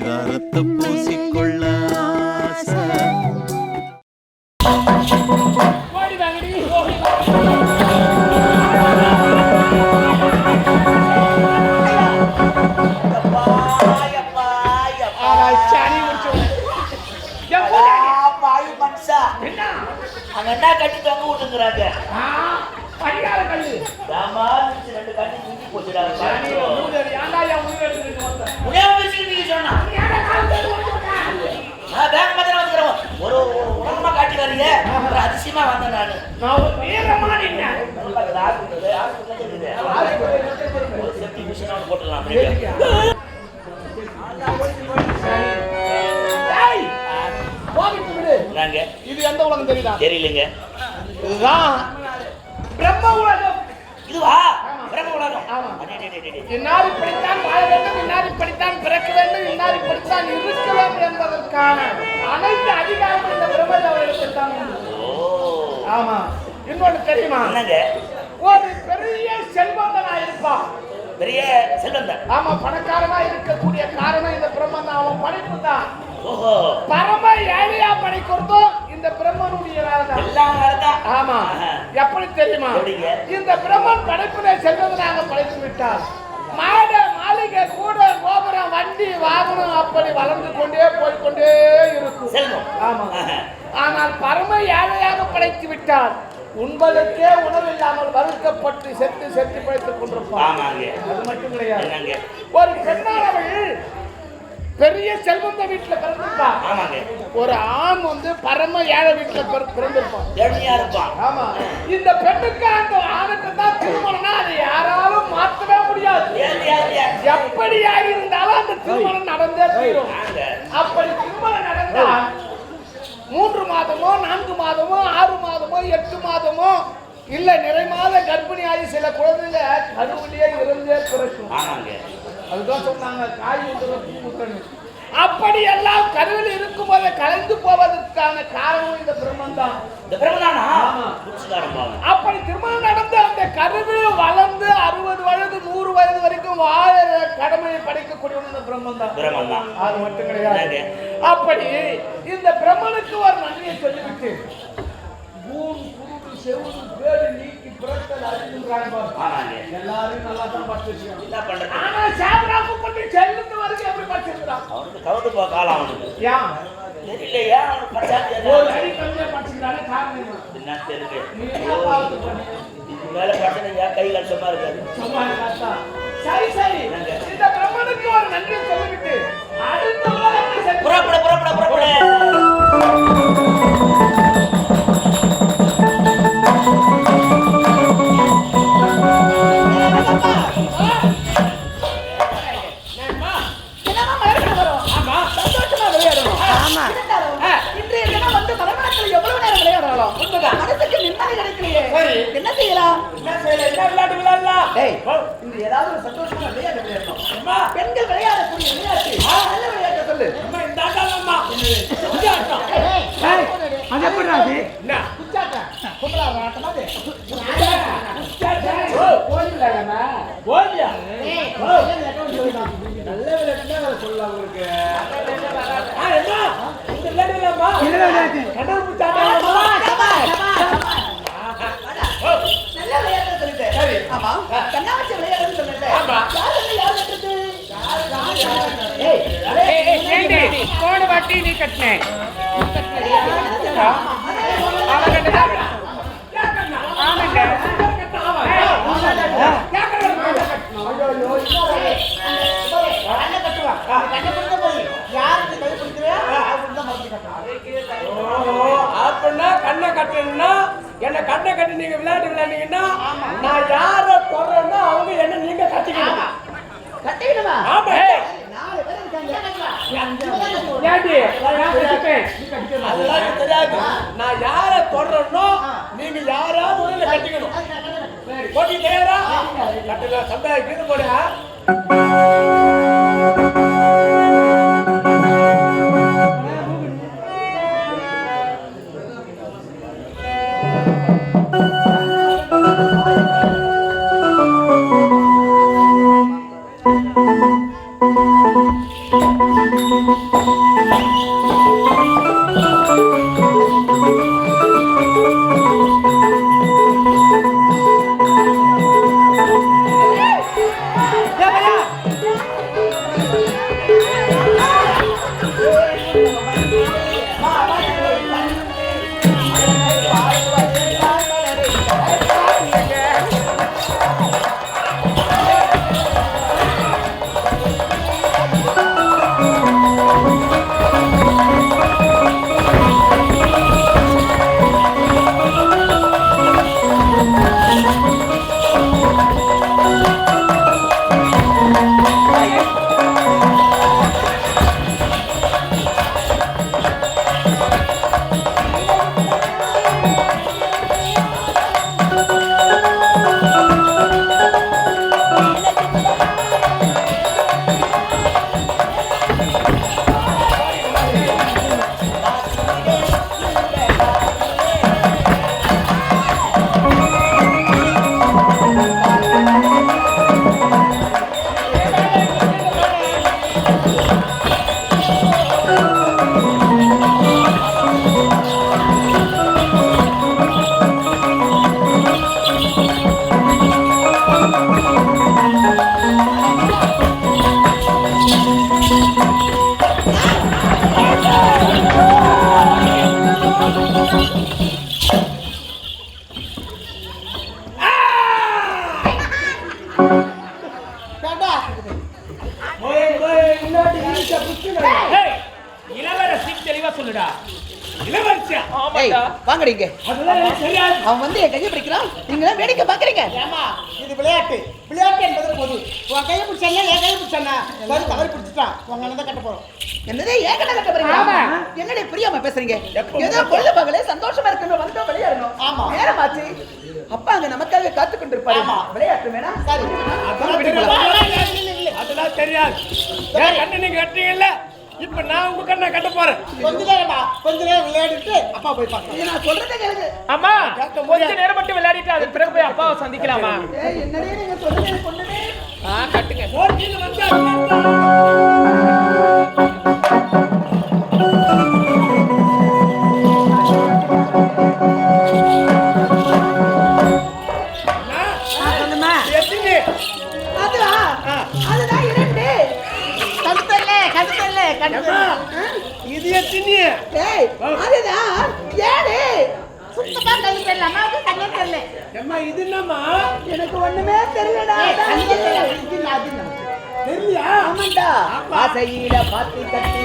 பரிதாரத்தை பூசிக்கொள்ள. என்ன? அங்க என்ன கட்டி தொங்க விட்டுங்கிறாங்க பரிகார கல்லு ரெண்டு கட்டி தூக்கி போச்சுடா ஏன்டா என் உயிரை எடுத்துக்கிட்டு சொன்னா. ஏன்டா? நான் பேங்க் ஒரு ஒரு காட்டி வரீங்க ஒரு அதிசயமா வந்தேன் நானு. நான் ஒரு வீரமா நின்னேன். ஒரு போட்டுடலாம் விடு. என்னங்க? இது எந்த உலகம் தெரியுதா? தெரியலைங்க. இதுதான் பிரம்ம உலகம். இதுவா? பிரம்ம உலகம். இன்னார் இப்படித்தான் வாழ வேண்டும் இன்னார் இப்படித்தான் பிறக்க வேண்டும் இன்னார் இப்படித்தான் இருக்க வேண்டும் என்பதற்கான அனைத்து அதிகாரமும் இந்த பிரம்மதேவர்களுக்கு தான் ஆமா. இன்னொன்னு தெரியுமா? ஒரு பெரிய செல்வந்தனா இருப்பான். பெரிய செல்வந்தன். ஆமா பணக்காரனா இருக்கக்கூடிய காரணம் இந்த பிரம்மன் அவன் படைப்பு தான் பரம ஏழையா படைக்கிறதும் இந்த பிரம்மனுடைய. ஆமா. எப்படி தெரியுமா? இந்த பிரம்மன் படைப்பினை செல்வதனாக படைத்து விட்டார் மாட மாளிகை கூட கோபுரம் வண்டி வாகனம் அப்படி வளர்ந்து கொண்டே போய்க்கொண்டே இருக்கும். ஆமா. ஆனால் பரம ஏழையாக படைத்து விட்டார் உண்பதற்கே உணவு இல்லாமல் வறுக்கப்பட்டு செத்து செத்து படைத்துக் கொண்டிருப்பார் ஆமாங்க. அது மட்டும் கிடையாது. ஒரு பெண்ணானவள் பெரிய செல்வந்த வீட்டுல பிறந்திருப்பான் ஆமாங்க. ஒரு ஆண் வந்து பரம ஏழை வீட்டுல பிற- பிறந்திருப்பான். இருப்பான். ஆமா. இந்த பெண்ணுக்கு அந்த ஆணுக்கு தான் திருமணம்னா அதை யாராலும் மாற்றவே முடியாது? எப்படியாக இருந்தாலும் அந்த திருமணம் நடந்தே தீரும். அப்படி திருமணம் நடந்தால் மூன்று மாதமோ நான்கு மாதமோ ஆறு மாதமோ எட்டு மாதமோ இல்ல நிறை மாத கர்ப்பிணியாகி சில குழந்தைங்க கருவிலேயே இருந்தே பிறக்கும். அதுதான் சொன்னாங்க காய் ஊத்துற பூ அப்படி எல்லாம் கருவில் இருக்கும்போது கலைந்து போவதற்கான காரணம் இந்த பிரம்மன் தான் இந்த பாவன் அப்படி திருமணம் நடந்து அந்த கருவில் வளர்ந்து அறுபது வயது நூறு வயது வரைக்கும் வாழ கடமையை படைக்கக்கூடியவன் இந்த பிரம்மன் தான் அது மட்டும் கிடையாது? அப்படி இந்த பிரம்மனுக்கு ஒரு நன்றியை சொல்லிவிட்டு செவுடு பேடு நீக்கி பிறத்தல் அறிந்துன்றாங்க பாரு. ஆமாங்க எல்லாரும் நல்லா தான் படிச்சு வச்சுக்கணும் என்ன பண்றது? ஆனா சாப்பிடாம பண்ணி செல்லுக்கு வரைக்கும் எப்படி படிச்சிருக்கிறான்? அவனுக்கு கவுந்து போ காலம் அவனுக்கு ஏன்? தெரியலையா அவனுக்கு பச்சாத்தி ஒரு அடி கம்மியா படிச்சுக்கிறானே காரணம் என்ன? தெரியுது நீ என்ன பாவத்தை பண்ண? இதுக்கு மேல ஏன் கை லட்சமா இருக்காது. சும்மா? சரி சரி? இந்த பிரம்மனுக்கு ஒரு நன்றி சொல்லிவிட்டு விளையாடணும். ஆ. இன்றைய தினம் வந்து மரமணத்தில் எவ்வளவு நேரம் விளையாடலாம் உண்மைதான். மனசுக்கு நிம்மதி கிடைக்கலையே. என்ன செய்யலாம் என்ன விளையாட்டு விளையாடலாம்? இன்று ஏதாவது ஒரு சந்தோஷமா விளையாட்டு விளையாடணும். அம்மா, பெண்கள் விளையாடக்கூடிய விளையாட்டு. நல்ல விளையாட்டு சொல்லு. இந்த ஆட்டம் அம்மா. இந்த ஆட்டம். அது எப்படி அது? என்ன? குச்சாட்டம். கும்பலா ஆட்டமா அது ஓ, ஓடி விளையாடமா? ஓடியா? ஓ, நல்ல விளையாட்டு சொல்லலாம் உங்களுக்கு ஆ, என்ன? இந்த விளையாட்டு விளையாடமா? கடல் பூச்சாட்டம் விளையாடமா? ஓ, நல்ல விளையாட்டு சொல்லிட்டேன் சரி. ஆமா கண்ணாமூச்சி விளையாடுன்னு சொல்லிட்டேன் ஆமா. யார் வந்து யார் வெட்டுறது? ஏய், ஏய், ஏண்டி? கோடு வட்டி நீ கட்டினேன் அவன் கட்டுதான். ஆமாங்க. கண்ணை கட்டுவான் கண்ணை கொடுத்த போய் யாருக்கு கை பிடிக்கிறா அவருக்கு தான் மறுபடியும் கட்டணும் ஓ, அப்படின்னா கண்ணை கட்டணும்னா என்ன கண்ணை கட்டி நீங்க விளையாட்டு விளையாண்டீங்கன்னா நான் யார தொடரேன்னா அவங்க என்ன நீங்க கட்டிக்கணும் கட்டிடுமா ஆமா. நாலு பேர் இருக்காங்க? நான் யார தொடரேனோ நீங்க யாராவது ஒரு கட்டிக்கணும். போட்டி தயாரா? கட்டுல சந்தாய் கீது தெரியாது. அவன் வந்து என் கையை பிடிக்கிறான். நீங்க வேடிக்கை பாக்குறீங்க ஏமா இது விளையாட்டு. விளையாட்டு என்பது பொது. உன் கையை பிடிச்சாங்க என் கையை பிடிச்சானா எல்லாரும் தவறி பிடிச்சிட்டான் உங்க அண்ணன் தான் கட்ட போறோம். என்னதே? ஏகன கட்ட போறீங்க? ஆமா. என்னடி புரியாம பேசுறீங்க? ஏதோ பொழுது பகலே சந்தோஷமா இருக்கணும் வந்தோம் விளையாடணும் ஆமா. நேரமாச்சு. அப்பா அங்க நமக்காக காத்து கொண்டிருப்பாரு. விளையாட்டு வேணாம் சரி. அதெல்லாம் தெரியாது. அதெல்லாம் தெரியாது. ஏன் கண்ணு நீங்க கட்டுறீங்கல்ல இப்ப நான் உங்க கண்ணை கட்ட போறேன். கொஞ்ச நேரமா கொஞ்ச நேரம் விளையாடிட்டு அப்பா போய் பார்க்கலாம். இது நான் சொல்றதை கேளுங்க. அம்மா கொஞ்ச நேரம் மட்டும் விளையாடிட்டு அது பிறகு போய் அப்பாவை சந்திக்கலாமா? ஏய் என்னடி நீங்க எனக்கு ஒண்ணுமே ஆ கட்டுங்க. சொல்லுமா ஏய் அதுதான் ஏழு சுத்தமா அம்மாவுக்கு கண்ணே தெரியல இது என்னம்மா? எனக்கு ஒண்ணுமே தெரியலடா. தெரியலையா? ஆமாண்டா. ஆசையில பாத்தி கட்டி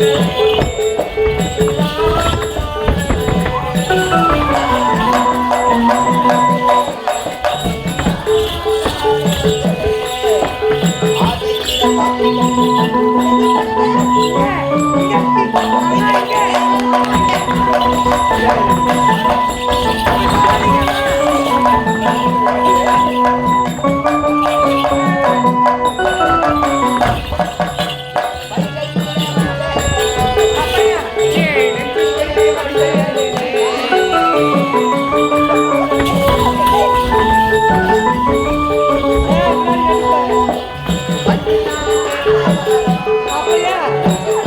Oh, Thank you.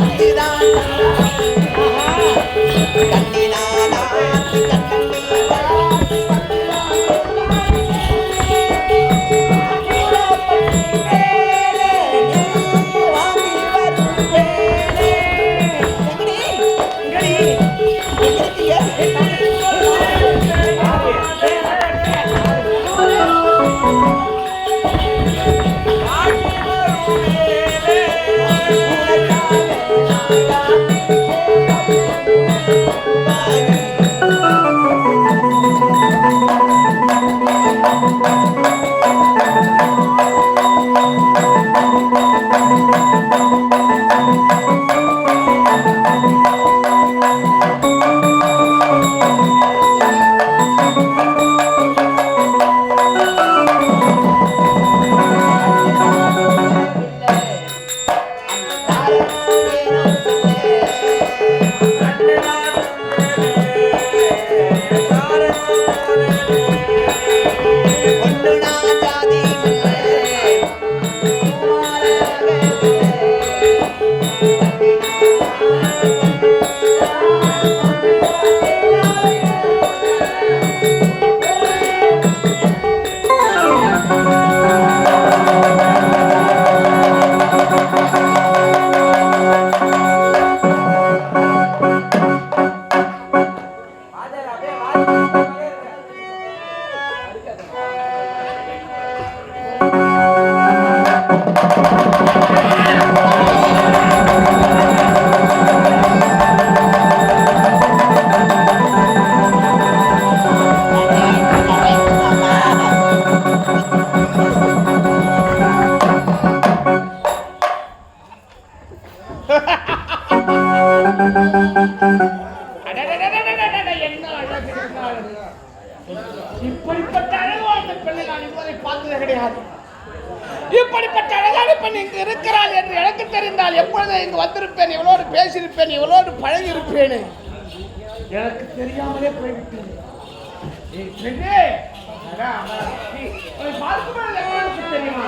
இப்படிப்பட்ட அழகான பெண் இங்கு இருக்கிறாள் என்று எனக்கு தெரிந்தால் எப்பொழுது இங்கு வந்திருப்பேன் இவளோடு பேசியிருப்பேன் இவளோடு பழகி இருப்பேன் எனக்கு தெரியாமலே போய்விட்டேன் எனக்கு தெரியுமா